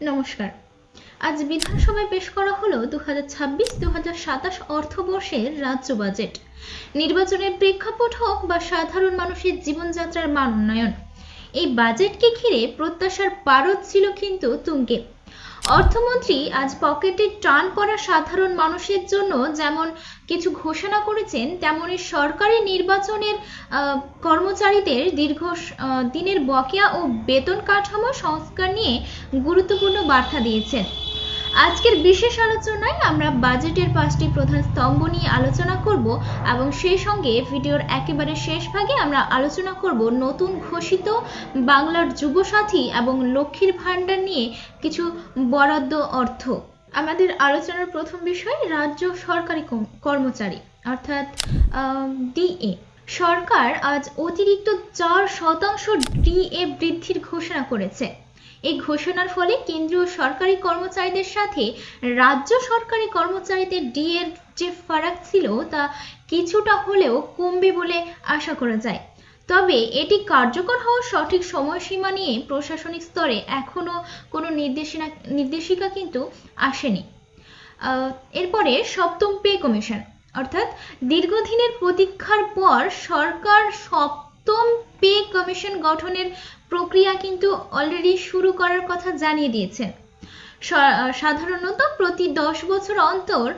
নমস্কার। আজ বিধানসভায় পেশ করা হলো দু হাজার ছাব্বিশ দু সাতাশ অর্থবর্ষের রাজ্য বাজেট। নির্বাচনের প্রেক্ষাপট হোক বা সাধারণ মানুষের জীবনযাত্রার মান উন্নয়ন, এই বাজেটকে ঘিরে প্রত্যাশার পারদ ছিল কিন্তু তুঙ্গে। অর্থমন্ত্রী আজ পকেটে টান পড়া সাধারণ মানুষের জন্য যেমন কিছু ঘোষণা করেছেন, তেমনি সরকারি নির্বাচনের কর্মচারীদের দীর্ঘ দিনের বকেয়া ও বেতন কাঠামো সংস্কার নিয়ে গুরুত্বপূর্ণ বার্তা দিয়েছেন। আজকের বিশেষ আলোচনায় আমরা বাজেটের পাঁচটি প্রধান স্তম্ভ নিয়ে আলোচনা করব এবং সেই সঙ্গে ভিডিওর একেবারে শেষ ভাগে আমরা আলোচনা করব নতুন ঘোষিত বাংলার যুবসাথী এবং লক্ষ্মীর ভাণ্ডার নিয়ে কিছু বরাদ্দ অর্থ। আমাদের আলোচনার প্রথম বিষয়, রাজ্য সরকারি কর্মচারী, অর্থাৎ ডিএ। সরকার আজ অতিরিক্ত চার শতাংশ ডিএ বৃদ্ধির ঘোষণা করেছে। এই ঘোষণার ফলে কেন্দ্রীয় সরকারি কর্মচারীদের সাথে রাজ্য সরকারি কর্মচারীদের ডিএর যে ফারাক ছিল তা কিছুটা হলেও কমবে বলে আশা করা যায়। তবে এটি কার্যকর হওয়ার সঠিক সময়সীমা নিয়ে প্রশাসনিক স্তরে এখনও কোনো নির্দেশনা, নির্দেশিকা কিন্তু আসেনি। এরপরে সপ্তম পে কমিশন, অর্থাৎ দীর্ঘদিনের প্রতীক্ষার পর সরকার সপ্তম পে কমিশন গঠনের প্রক্রিয়া কিন্তু অলরেডি শুরু করার কথা জানিয়ে দিয়েছেন। সাধারণত প্রতি দশ বছর অন্তর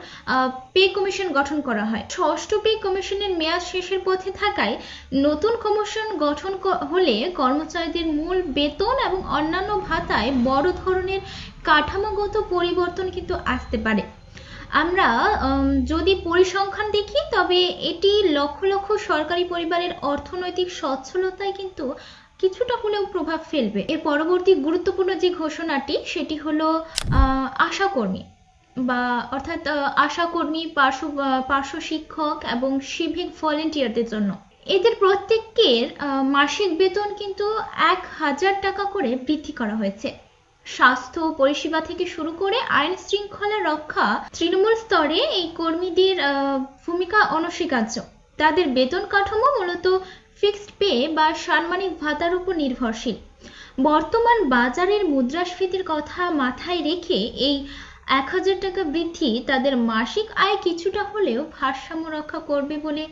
পে কমিশন গঠন করা হয়। ষষ্ঠ পে কমিশনের মেয়াদ শেষের পথে থাকায় নতুন কমিশন গঠন হলে কর্মচারীদের মূল বেতন এবং অন্যান্য ভাতায় বড় ধরনের কাঠামোগত পরিবর্তন কিন্তু আসতে পারে। আমরা যদি পরিসংখ্যান দেখি, তবে এটি লক্ষ লক্ষ সরকারি পরিবারের অর্থনৈতিক সচ্ছলতায় কিন্তু কিছুটা হলেও প্রভাব ফেলবে। এর পরবর্তী গুরুত্বপূর্ণ যে ঘোষণাটি, সেটি হলো আশাকর্মী বা অর্থাৎ আশাকর্মী, পার্শ্ব পার্শ্ব শিক্ষক এবং সিভিক ভলেন্টিয়ারদের জন্য। এদের প্রত্যেকের মাসিক বেতন কিন্তু এক হাজার টাকা করে বৃদ্ধি করা হয়েছে। স্বাস্থ্য পরিষেবা থেকে শুরু করে আইন শৃঙ্খলা রক্ষা তৃণমূল স্তরে এই কর্মীদের ভূমিকা অনস্বীকার্য। তাদের বেতন কাঠামো মূলত ফিক্সড পে বা সাম্মানিক ভাতার উপর নির্ভরশীল। বর্তমান বাজারের মুদ্রাস্ফীতির কথা মাথায় রেখে এই এক হাজার টাকা বৃদ্ধি তাদের মাসিক আয় কিছুটা হলেও ভারসাম্য রক্ষা করবে বলে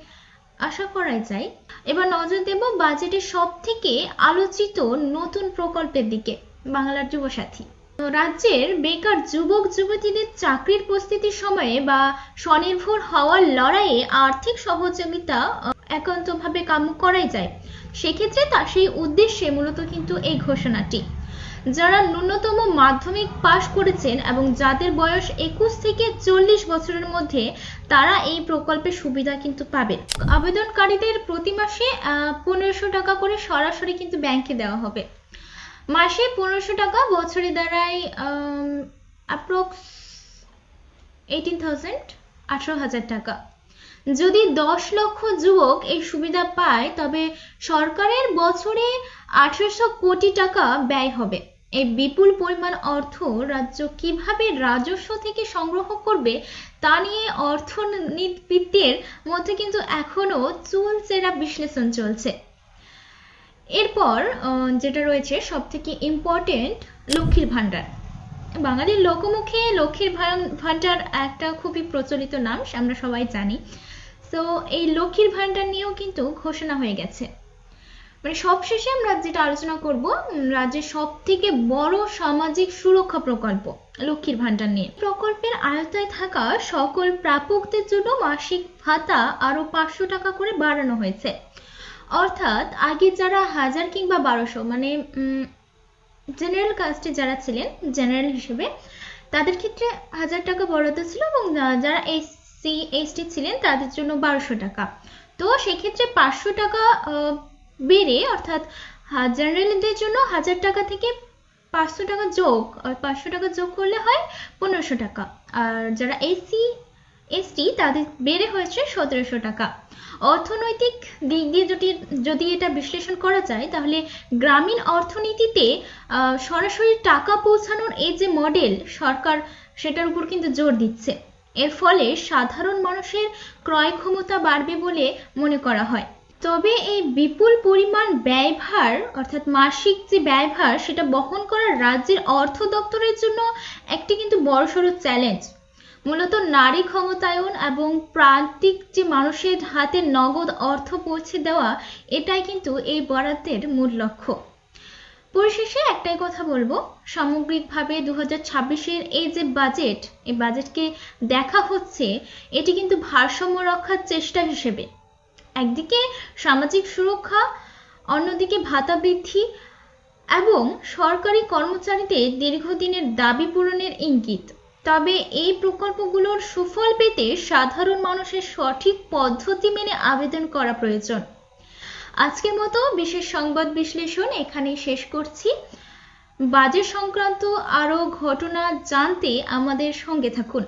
আশা করা যায়। এবার নজর দেব বাজেটের সব থেকে আলোচিত নতুন প্রকল্পের দিকে। বাংলার যুবসাথী। তো রাজ্যের বেকার যুবক, যুবতীদের চাকরির প্রস্তুতির সময়ে বা স্বনির্ভর হওয়ার লড়াইয়ে আর্থিক সহযোগিতা একান্তভাবে কাম্য করাই যায়। সেক্ষেত্রে তার সেই উদ্দেশ্যে মূলত কিন্তু এই ঘোষণাটি। যারা ন্যূনতম মাধ্যমিক পাশ করেছেন এবং যাদের বয়স একুশ থেকে চল্লিশ বছরের মধ্যে, তারা এই প্রকল্পের সুবিধা কিন্তু পাবে আবেদনকারীদের প্রতি মাসে পনেরোশো টাকা করে সরাসরি কিন্তু ব্যাংকে দেওয়া হবে। মাসে পনেরোশো টাকা, বছরে দাঁড়ায় অ্যাপ্রক্স এইটিন থাউজেন্ড আঠারো হাজার টাকা। যদি দশ লক্ষ যুবক এই সুবিধা পায়, তবে সরকারের বছরে আঠারোশো কোটি টাকা ব্যয় হবে। এই বিপুল পরিমাণ অর্থ রাজ্য কীভাবে রাজস্ব থেকে সংগ্রহ করবে, তা নিয়ে অর্থনীতিবিদদের মধ্যে কিন্তু এখনও চুলচেরা বিশ্লেষণ চলছে। এরপর যেটা রয়েছে সব থেকে ইম্পর্টেন্ট লক্ষ্মীর ভাণ্ডার। বাঙালির লোকমুখে লক্ষ্মীর ভাণ্ডার একটা খুবই প্রচলিত নাম, আমরা সবাই জানি। তো এই লক্ষ্মীর ভাণ্ডার নিয়েও কিন্তু ঘোষণা হয়ে গেছে। মানে সবশেষে আমরা যেটা আলোচনা করব রাজ্যের সব থেকে বড় সামাজিক সুরক্ষা প্রকল্প, লক্ষ্মীর ভাণ্ডার নিয়ে। প্রকল্পের আয়তায় থাকা সকল প্রাপকদের জন্য মাসিক ভাতা আরও পাঁচশো টাকা করে বাড়ানো হয়েছে। অর্থাৎ আগে যারা হাজার কিংবা বারোশো মানে জেনারেল কাস্টে যারা ছিলেন জেনারেল হিসেবে, তাদের ক্ষেত্রে হাজার টাকা বরাদ্দ ছিল এবং যারা এসসি এসটি ছিলেন, তাদের জন্য বারোশো টাকা। তো সেক্ষেত্রে পাঁচশো টাকা বেড়ে অর্থাৎ জেনারেলদের জন্য হাজার টাকা থেকে পাঁচশো টাকা যোগ পাঁচশো টাকা যোগ করলে হয় পনেরোশো টাকা। আর যারা এসসি এসটি তাদের বেড়ে হয়েছে সতেরোশো টাকা। অর্থনৈতিক দিক দিয়ে যদি যদি এটা বিশ্লেষণ করা যায়, তাহলে গ্রামীণ অর্থনীতিতে সরাসরি টাকা পৌঁছানোর এই যে মডেল সরকার সেটার উপর কিন্তু জোর দিচ্ছে। এর ফলে সাধারণ মানুষের ক্রয় ক্ষমতা বাড়বে বলে মনে করা হয়। তবে এই বিপুল পরিমাণ ব্যয়ভার, অর্থাৎ মাসিক যে ব্যয়ভার, সেটা বহন করা রাজ্যের অর্থ দপ্তরের জন্য একটি কিন্তু বড়সড় চ্যালেঞ্জ। মূলত নারী ক্ষমতায়ন এবং প্রান্তিক যে মানুষের হাতে নগদ অর্থ পৌঁছে দেওয়া, এটাই কিন্তু এই বরাদ্দের মূল লক্ষ্য। পরিশেষে একটাই কথা বলব। সামগ্রিকভাবে দু হাজার এই যে বাজেট এই বাজেটকে দেখা হচ্ছে, এটি কিন্তু ভারসাম্য রক্ষার চেষ্টা হিসেবে। একদিকে সামাজিক সুরক্ষা, অন্যদিকে ভাতা বৃদ্ধি এবং সরকারি কর্মচারীদের দীর্ঘদিনের দাবি পূরণের ইঙ্গিত। তবে এই প্রকল্পগুলোর সুফল পেতে সাধারণ মানুষের সঠিক পদ্ধতি মেনে আবেদন করা প্রয়োজন। আজকের মতো বিশেষ সংবাদ বিশ্লেষণ এখানেই শেষ করছি। বাজেট সংক্রান্ত আরও ঘটনা জানতে আমাদের সঙ্গে থাকুন।